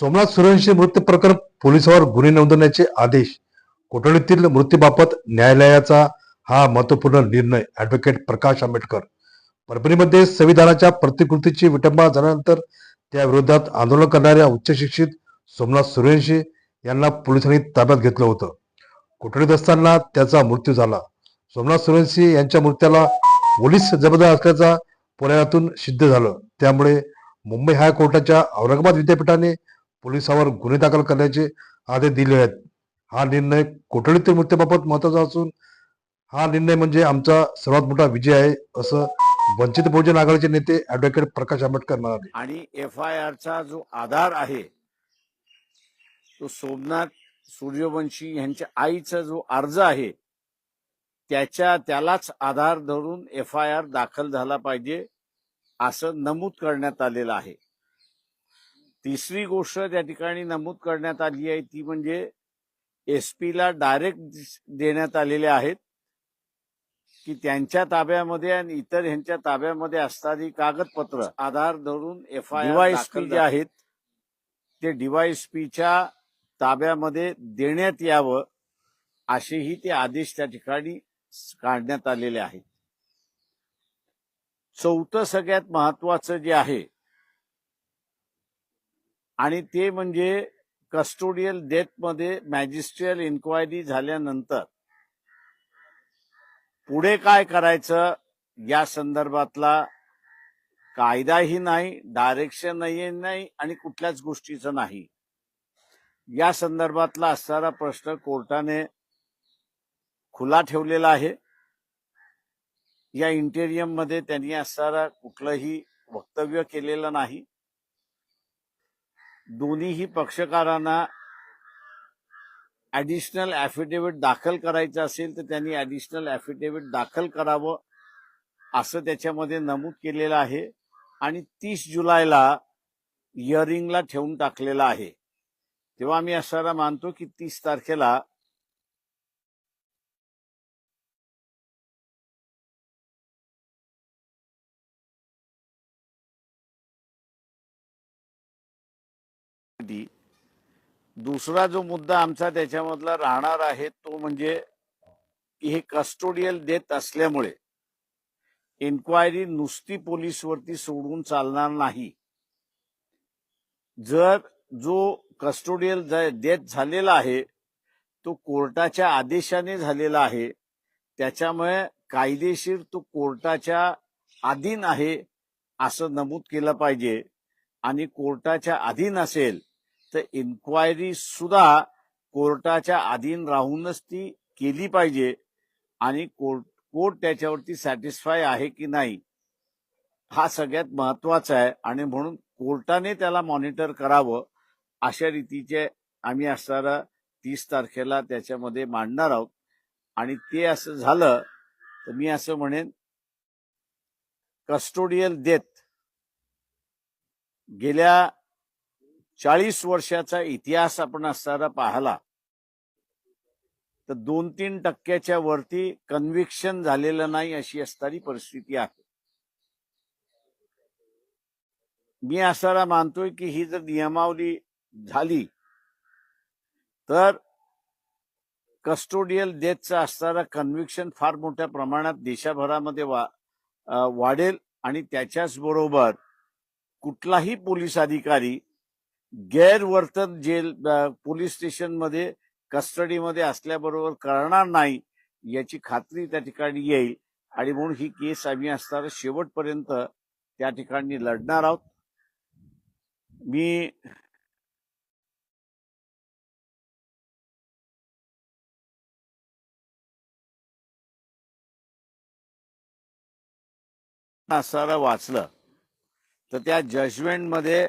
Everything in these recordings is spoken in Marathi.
सोमनाथ सुरवंशी मृत्यू प्रकरण पोलिसांवर गुन्हे नोंदवण्याचे आदेश. कोठडीतील मृत्यूबाबत न्यायालयाचा हा महत्त्वपूर्ण निर्णय. ऍडव्होकेट प्रकाश आंबेडकर. परभणीमध्ये संविधानाच्या प्रतिकृतीची विटंबना झाल्यानंतर त्या विरोधात आंदोलन करणाऱ्या उच्च शिक्षित सोमनाथ सुरवंशी यांना पोलिसांनी ताब्यात घेतलं होतं. कोठडीत असताना त्याचा मृत्यू झाला. सोमनाथ सुरवंशी यांच्या मृत्याला पोलीस जबाबदार असल्याचा पुण्यातून सिद्ध झालं. त्यामुळे मुंबई हायकोर्टाच्या औरंगाबाद विद्यापीठाने पोलिसावर गुन्हे दाखल करण्याचे आदेश दिले आहेत. हा निर्णय कोठडीतील मृत्यूबाबत महत्त्वाचा असून हा निर्णय म्हणजे आमचा सर्वात मोठा विजय आहे असं वंचित बहुजन आघाडीचे नेते ऍडव्होकेट प्रकाश आंबेडकर म्हणाले. आणि एफ आय आरचा जो आधार आहे तो सोमनाथ सूर्यवंशी यांच्या आईचा जो अर्ज आहे त्याच्या त्यालाच आधार धरून एफ आय आर दाखल झाला पाहिजे असं नमूद करण्यात आलेलं आहे. तिसरी गोष्ट त्या ठिकाणी नमूद करण्यात आली आहे ती म्हणजे एसपीला डायरेक्ट देण्यात आलेले आहेत की त्यांच्या ताब्यामध्ये आणि इतर ह्यांच्या ताब्यामध्ये असणारी कागदपत्र आधार धरून एफ आय डीवायएसपी जे आहेत ते डीवायएसपीच्या ताब्यामध्ये देण्यात यावं असेही ते आदेश त्या ठिकाणी काढण्यात आलेले आहेत. चौथं सगळ्यात महत्वाचं जे आहे आणि ते म्हणजे कस्टोडियल डेथमध्ये मॅजिस्ट्रियल इन्क्वायरी झाल्यानंतर पुढे काय करायचं? या संदर्भातला कायदाही नाही डायरेक्शन नाही नाही आणि कुठल्याच गोष्टीचं नाही. या संदर्भातला असणारा प्रश्न कोर्टाने खुला ठेवलेला आहे. या इंटेरियममध्ये त्यांनी असणारा कुठलंही वक्तव्य केलेलं नाही. दोन्हीही पक्षकारांना ॲडिशनल ॲफिडेव्हिट दाखल करायचं असेल तर त्यांनी ॲडिशनल ऍफिडेव्हिट दाखल करावं असं त्याच्यामध्ये नमूद केलेलं आहे. आणि तीस जुलैला इयरिंगला ठेवून टाकलेलं आहे. तेव्हा आम्ही असायला मानतो की तीस तारखेला दुसरा जो मुद्दा आमचा त्याच्यामधला राहणार आहे तो म्हणजे हे कस्टोडियल देत असल्यामुळे इन्क्वायरी नुसती पोलीसवरती सोडून चालणार नाही. जर जो कस्टोडियल डेथ झालेला आहे तो कोर्टाच्या आदेशाने झालेला आहे त्याच्यामुळे कायदेशीर तो कोर्टाच्या अधीन आहे असं नमूद केलं पाहिजे. आणि कोर्टाच्या अधीन असेल तर इन्क्वायरी सुद्धा कोर्टाच्या अधीन राहूनच ती केली पाहिजे आणि कोर्ट कोर्ट त्याच्यावरती सॅटिस्फाय आहे की नाही हा सगळ्यात महत्त्वाचा आहे. आणि म्हणून कोर्टाने त्याला मॉनिटर करावं अशा रीतीचे आम्ही असणारा तीस तारखेला त्याच्यामध्ये मांडणार आहोत. आणि ते असं झालं तर मी असं म्हणेन कस्टोडियल डेथ गेल्या चाळीस वर्षाचा इतिहास आपण असताना पाहिला तर दोन तीन टक्क्याच्या वरती कन्व्हिक्शन झालेलं नाही अशी असणारी परिस्थिती आहे. मी असारा मानतोय की ही जर नियमावली झाली तर कस्टोडियल डेथचा असणारा कन्व्हिक्शन फार मोठ्या प्रमाणात देशभरामध्ये वा वाढेल आणि त्याच्याच बरोबर कुठलाही पोलीस अधिकारी गैरवर्तन जेल पोलीस स्टेशनमध्ये कस्टडीमध्ये असल्याबरोबर करणार नाही याची खात्री त्या ठिकाणी येईल. आणि म्हणून ही केस आम्ही असताना शेवटपर्यंत त्या ठिकाणी लढणार आहोत. मी असताना वाचलं. तर त्या जजमेंटमध्ये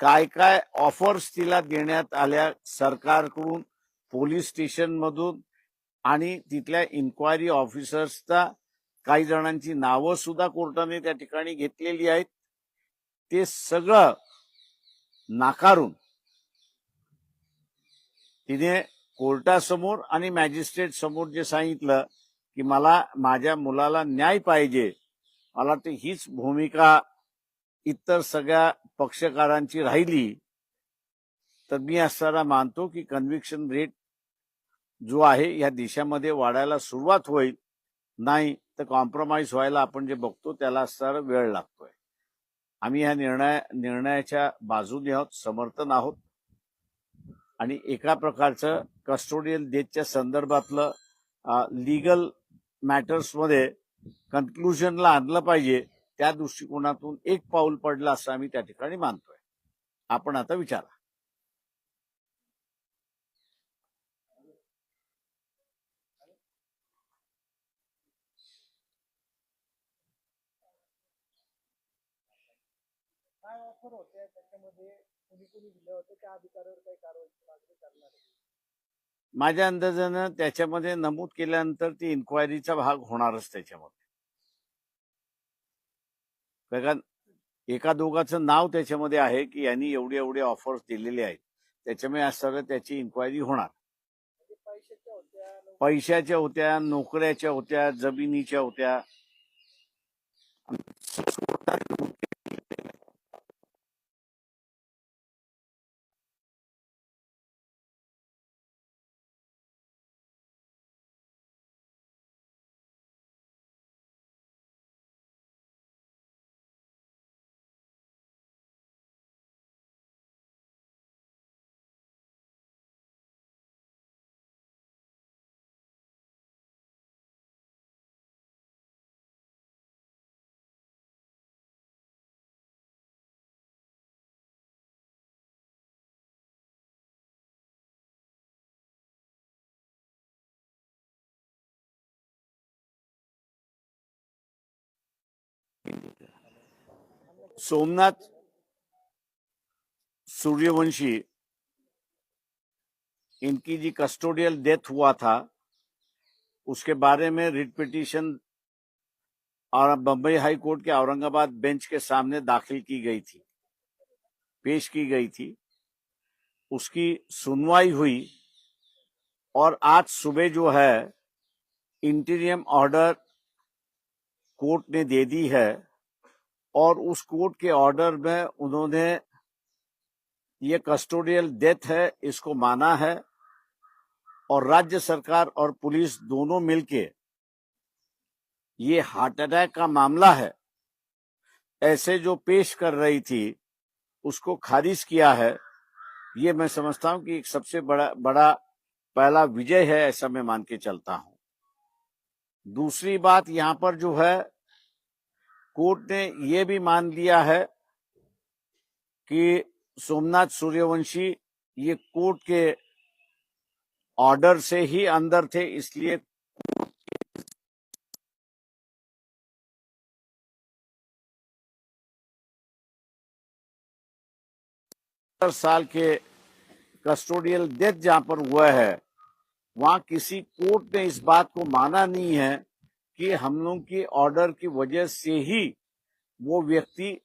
काय काय ऑफर्स तिला देण्यात आल्या सरकारकडून पोलीस स्टेशन मधून आणि तिथल्या इन्क्वायरी ऑफिसर्सचा काही जणांची नावं सुद्धा कोर्टाने त्या ठिकाणी घेतलेली आहेत. ते सगळं नाकारून तिने कोर्टासमोर आणि मॅजिस्ट्रेट समोर जे सांगितलं की मला माझ्या मुलाला न्याय पाहिजे मला ते हीच भूमिका इतर सगळ्या पक्षकारांची राहिली तर मी असताना मानतो की कन्व्हिक्शन रेट जो आहे या देशामध्ये वाढायला सुरुवात होईल. नाही तर कॉम्प्रोमाइज व्हायला आपण जे बघतो त्याला असताना वेळ लागतोय. आम्ही ह्या निर्णय निर्णयाच्या बाजूने आहोत समर्थन आहोत. आणि एका प्रकारचं कस्टोडियल डेथच्या संदर्भातलं लिगल मॅटर्समध्ये कन्क्लुजनला आणलं पाहिजे. त्या दृष्टिकोनातून एक पाऊल पडलं असं आम्ही त्या ठिकाणी मानतोय. आपण आता विचारा? माझ्या अंदाजानं त्याच्यामध्ये नमूद केल्यानंतर ती इन्क्वायरीचा भाग होणारच त्याच्यामध्ये. कारण एका दोघाचं नाव त्याच्यामध्ये आहे की यांनी एवढे एवढे ऑफर्स दिलेले आहेत. त्याच्यामुळे आज सगळं त्याची इन्क्वायरी होणार. पैशाच्या होत्या नोकऱ्याच्या होत्या जमिनीच्या होत्या. सोमनाथ सूर्यवंशी, इनकी जी कस्टोडियल डेथ हुआ था, उसके बारे में रिट पिटीशन और बम्बई हाई कोर्ट के औरंगाबाद बेंच के सामने दाखिल की गई थी, पेश की गई थी। उसकी सुनवाई हुई और आज सुबह जो है इंटीरियम ऑर्डर कोर्ट ने दे दी है और उस कोर्ट के ऑर्डर में उन्होंने ये कस्टोडियल डेथ है, इसको माना है और राज्य सरकार और पुलिस दोनों मिलके ये हार्ट अटैक का मामला है। ऐसे जो पेश कर रही थी, उसको खारिज किया है। ये मैं समझता हूँ कि एक सबसे बड़ा बड़ा पहला विजय है, ऐसा मैं मान के चलता हूँ। दूसरी बात यहाँ पर जो है कोर्ट ने ये भी मान लिया है कि सोमनाथ सूर्यवंशी ये कोर्ट के ऑर्डर से ही अंदर थे, इसलिए साल के कस्टोडियल डेथ जहाँ पर हुआ है, वहाँ किसी कोर्ट ने इस बात को माना नहीं है कि हम लोग की ऑर्डर की वजह से ही वो व्यक्ति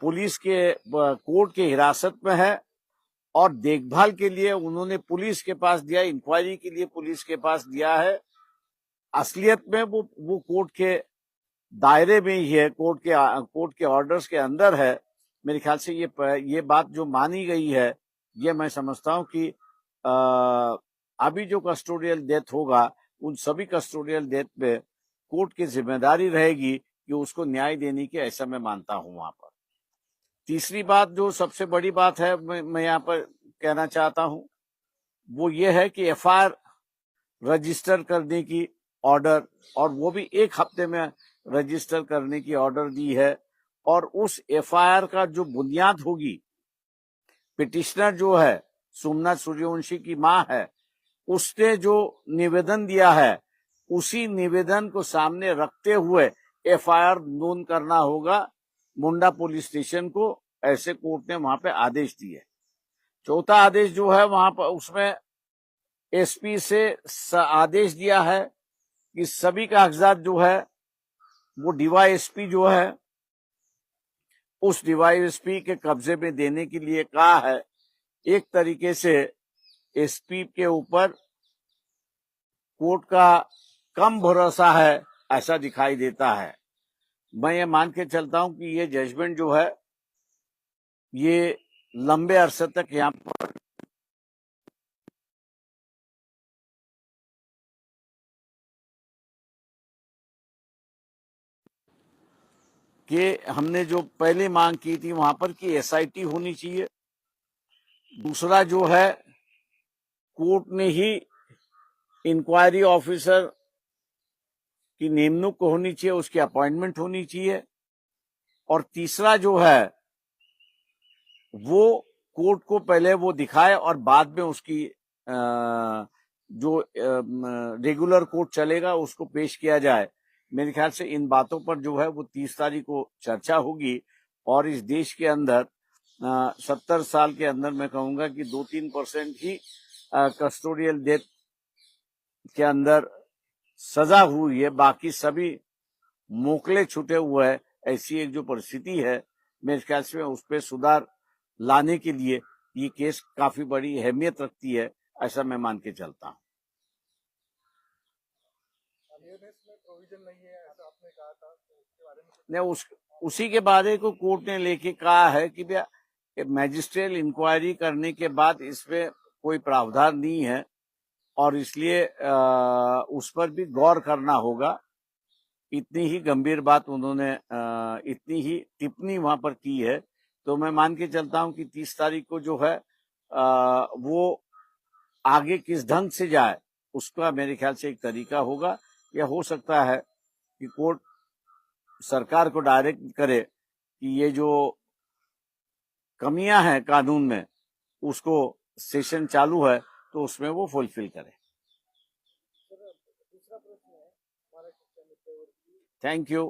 पुलिस के कोर्ट के हिरासत में है और देखभाल के लिए उन्होंने पुलिस के पास दिया इंक्वायरी के लिए पुलिस के पास दिया है। असलियत में वो वो कोर्ट के दायरे में ही है कोर्ट के कोर्ट के ऑर्डर्स के अंदर है। मेरे ख्याल से ये ये बात जो मानी गई है ये मैं समझता हूँ कि अ, अभी जो कस्टोडियल डेथ होगा उन सभी कस्टोडियल डेथ पे कोर्ट की ज़िम्मेदारी रहेगी कि उसको न्याय देने की ऐसा मैं मानता हूँ वहाँ पर। तीसरी बात जो सबसे बड़ी बात है मैं, यहाँ पर कहना चाहता हूँ वो ये है कि एफ़ रजिस्टर करने की ऑर्डर और वो भी एक हफ़्ते में रजिस्टर करने की ऑर्डर दी है और उस एफआईआर का जो बुनियाद होगी पिटिशनर जो है सोमनाथ सूर्यवंशी की माँ है उसने जो निवेदन दिया है, उसी निवेदन को सामने रखते हुए एफआईआर नोन करना होगा। मुंडा पुलिस स्टेशन को ऐसे कोर्ट ने वहाँ पे आदेश दिए। चौथा आदेश जो है, वहाँ पर उसमें एसपी से आदेश दिया है कि सभी कागजात जो है, वो डीवाईएसपी जो है, उस डीवाईएसपी के कब्जे में देने के लिए कहा है। एक तरीके से एसपी के ऊपर कोर्ट का कम भरोसा है, ऐसा दिखाई देता है। मैं ये मान के चलता हूँ कि ये जजमेंट जो है, ये लंबे अरसे तक यहाँ पर कि हमने जो पहले मांग की थी, वहाँ पर कि एसआईटी होनी चाहिए। दूसरा जो है कोर्ट ने ही इंक्वायरी ऑफिसर की निमणूक होनी चाहिए, उसकी अपॉइंटमेंट होनी चाहिए। और तीसरा जो है, वो कोर्ट को पहले वो दिखाए और बाद में उसकी जो रेगुलर कोर्ट चलेगा, उसको पेश किया जाए। मेरे ख्याल से इन बातों पर जो है, वो तीस तारीख को चर्चा होगी। और इस देश के अंदर सत्तर साल के अंदर मैं कहूँगा कि दो तीन परसेंट ही कस्टोडियल डेथ के अंदर सजा हुई है। बाकी सभी मोकले छूटे हुए हैं। ऐसी एक जो परिस्थिति है मेरे ख्याल से उस पर सुधार लाने के लिए ये केस काफ़ी बड़ी अहमियत रखती है, ऐसा मैं मान के चलता हूँ। नहीं उस, उसी के बारे को कोर्ट ने लेके कहा है कि भैया मैजिस्ट्रियल इंक्वायरी करने के बाद इसमें कोई प्रावधान नहीं है और इसलिए उस पर भी गौर करना होगा। इतनी ही गंभीर बात उन्होंने इतनी ही टिप्पणी वहाँ पर की है। तो मैं मान के चलता हूँ कि तीस तारीख को जो है वो आगे किस ढंग से जाए, उसका मेरे ख्याल से एक तरीका होगा। या हो सकता है कि कोर्ट, सरकार को डायरेक्ट करे कि ये जो कमियाँ हैं कानून में, उसको सेशन चालू है तो उसमें वो फुलफिल करे। Thank you